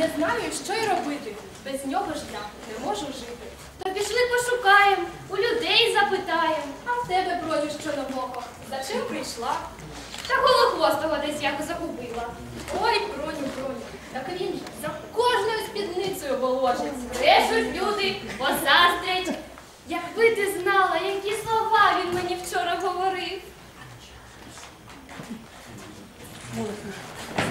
Не знаю, що й робити. Без нього ж я не можу жити. То пішли пошукаємо, у людей запитаємо. А в тебе броню що нового? За чим прийшла? Та голохвостого десь як загубила. Ой, броню, броню. Так він же за кожною спідницею воложить. Брешуть люди, позаздрять. Якби ти знала, які слова він мені вчора говорив.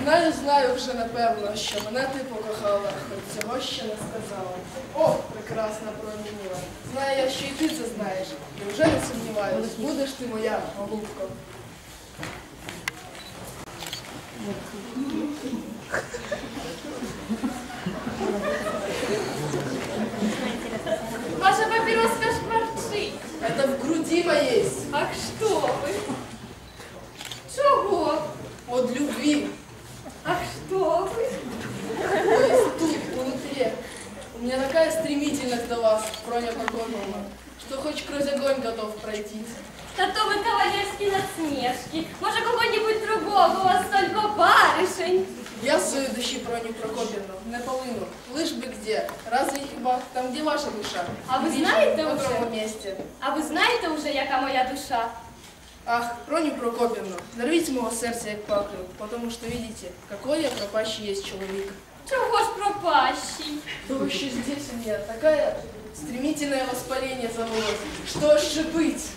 Знаю, знаю вже напевно, що мене ти покохала, хоч цього ще не сказала. О, прекрасна промініла. Знаю я, що і ти це знаєш. І вже не сумніваюсь, будеш ти моя, голубко. Ваша папіроска шкварчить. Это в груди моей, Ах, що ви? вас, Проня Прокофьевна, что хоть сквозь огонь готов пройти. Та то ви кавалерські насмішки. Може, кого-нибудь другого, у вас столько баришень. Я свою души Проню Прокопьевну не полыну, лишь бы где, разве хиба там, где ваша душа? А вы Вечно знаете в уже? другом месте. А ви знаєте вже, яка моя душа? Ах, Проню Прокопьевну, нарвите моего сердца як паклю, потому что видите, какой я пропащий есть человек. Чого ж пропащий? То еще здесь у меня такая стремительное воспаление завелось, что аж шипыть.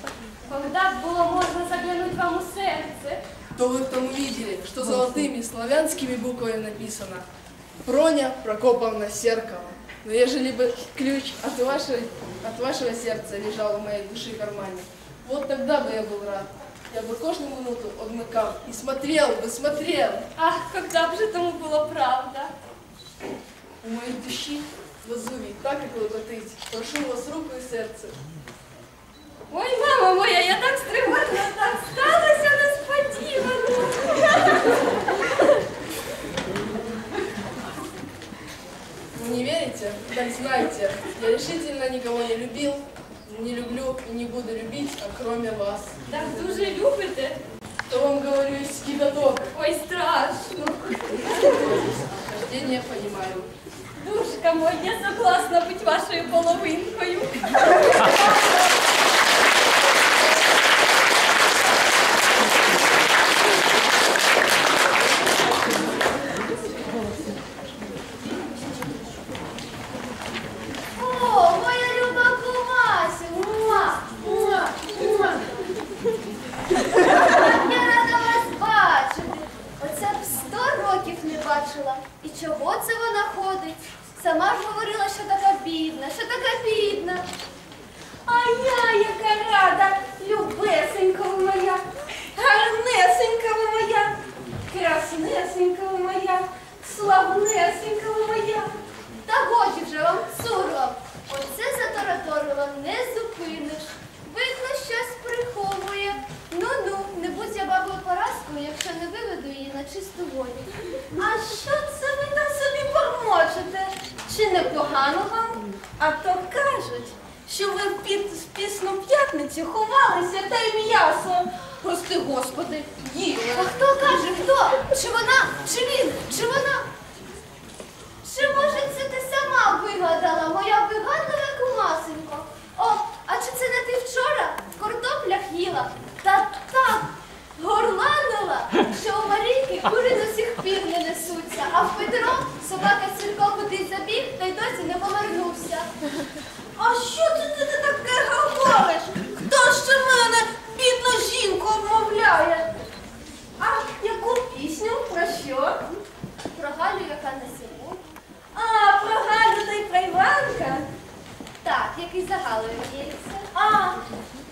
Когда б було можна заглянуть вам у серце? То вы там увидели, что золотыми славянскими буквами написано Проня Прокоповна Серкова. Но ежели бы ключ от, вашей, от вашего сердца лежал в моей души кармане, вот тогда бы я был рад. Я бы каждую минуту одмыкал и смотрел бы, смотрел. Ах, когда б же тому було правда? У моей души Лазуви так и клокотить. Прошу вас руку и сердце. Ой, мама моя, я так стривожна, так сталося несподівано. Вы не верите? Так знайте, я решительно никого не любил, не люблю и не буду любить, а кроме вас. Так дуже любите? То вам говорю из кипяток. Ой, страшно. Рождение понимаю. Душка моя, я согласна бути вашою половинкою. Оце б сто років не бачила. І чого це вона ходить? Сама ж говорила, що така бідна, що така бідна. А я яка рада, любесенька ви моя, гарнесенька ви моя, краснесенька ви моя, славнесенька моя. Та годі вже вам цурло. Оце затараторила, не зупиниш. Видно, щось приховує. Ну-ну, не будь я бабою Параскою, якщо не виведу її на чисту воду. А що це ви там собі бормочете? Чи непогано вам? А то кажуть, що ви в під в пісну п'ятницю ховалися та й м'ясо. Прости, Господи, їли. А хто каже, хто? Чи вона, чи він, чи вона? Чи може це ти сама вигадала, моя вигадлива кумасенько? О, а чи це не ти вчора в картоплях їла? Та так горланила, що у Марійки кури до сих пір не несуться, а в Петро собака Сірко кудись забіг та й досі не повернувся. А що це ти таке говориш? Хто ще мене, бідну жінку, обмовляє? А яку пісню? Про що? Про Галю, яка не село. А, про Галю та й про Іванка? Так, який за Галою в'ється. А,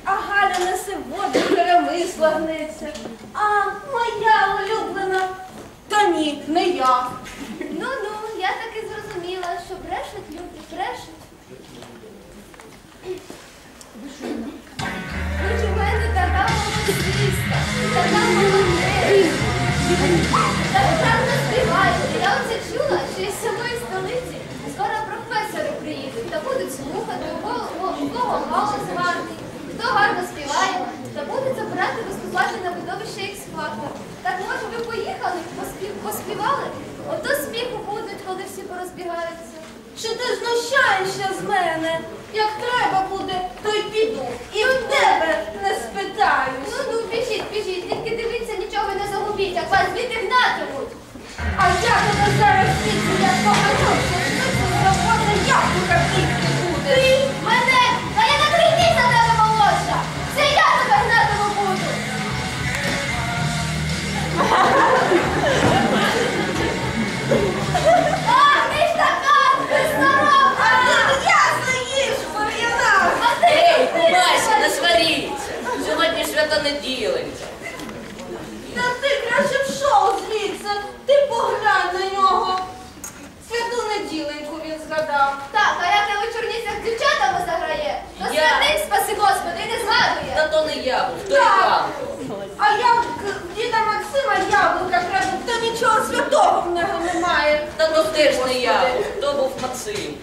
а Галя несе воду, перемисла. А, моя улюблена. Та ні, не я. Ну-ну, я таки зрозуміла, що брешуть люди, брешуть. Ж у мене така молодиста, така молодець. Так гарно співаєте. Я оце чула, що із самої столиці скоро професори приїдуть та будуть слухати, у кого голос гарний, хто гарно співає, та будуть забирати виступати на видовище X-Factor. Так може ви поїхали, поспів, поспівали? Ото сміху будуть, коли всі порозбігаються. Чи ти знущаєшся з мене? Як треба буде, то й піду. І в тебе не спитаюсь. Ну, ну, біжіть, біжіть, тільки дивіться, нічого не загубіть, як вас звідти гнатимуть. А я тебе зараз світлю, як поганю, що заводна яблука бігти Я. спаси Господи, не згадує. Та то не яблук, то Так. яблуко. А я діда Максима яблука краду, то нічого святого в нього немає. Та то теж не яблук, то був Максим.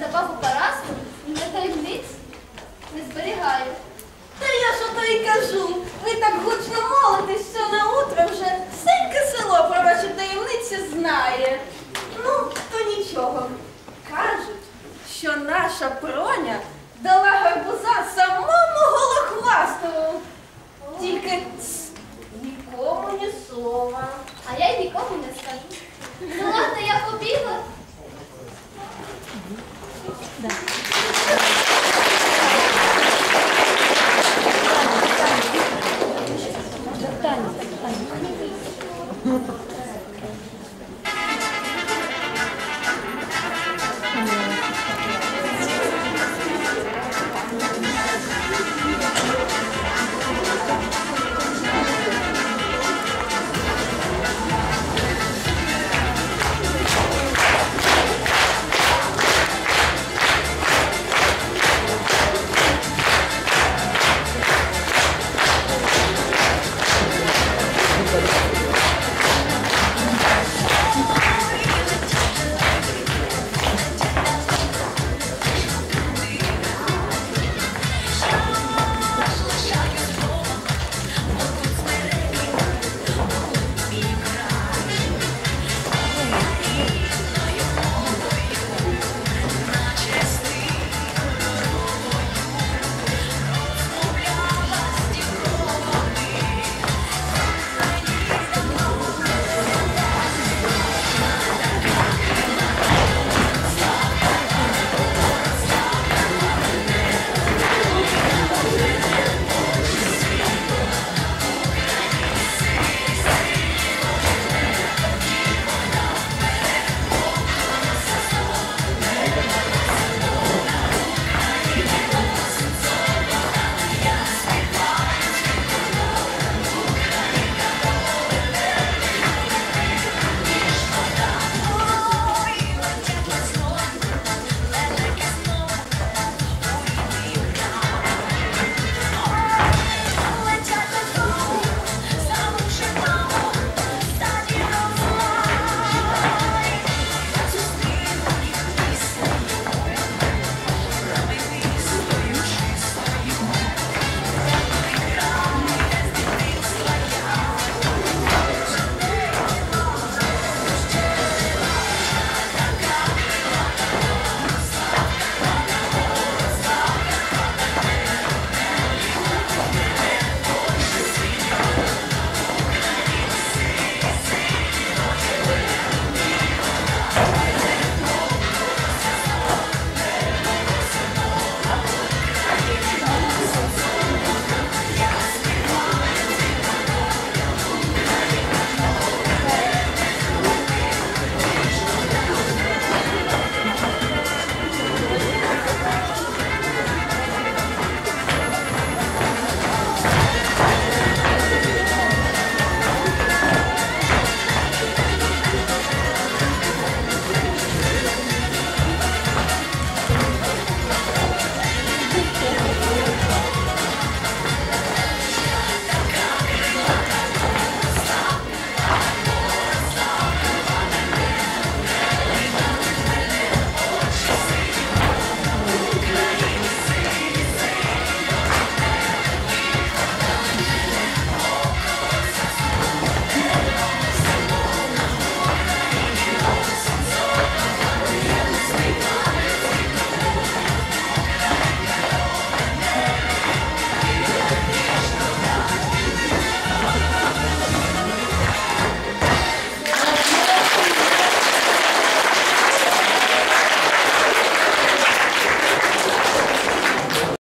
за бабу Параску для таємниць не зберігаю. Та я ж ото й кажу. Ви так гучно молитесь, що на утро вже всеньке село про ваші таємниці знає. Ну, то нічого. Кажуть, що наша броня дала гарбуза самому голохвастову. Тільки тс, нікому ні слова. А я й нікому не скажу. Ну, ладно, я побігла. Да.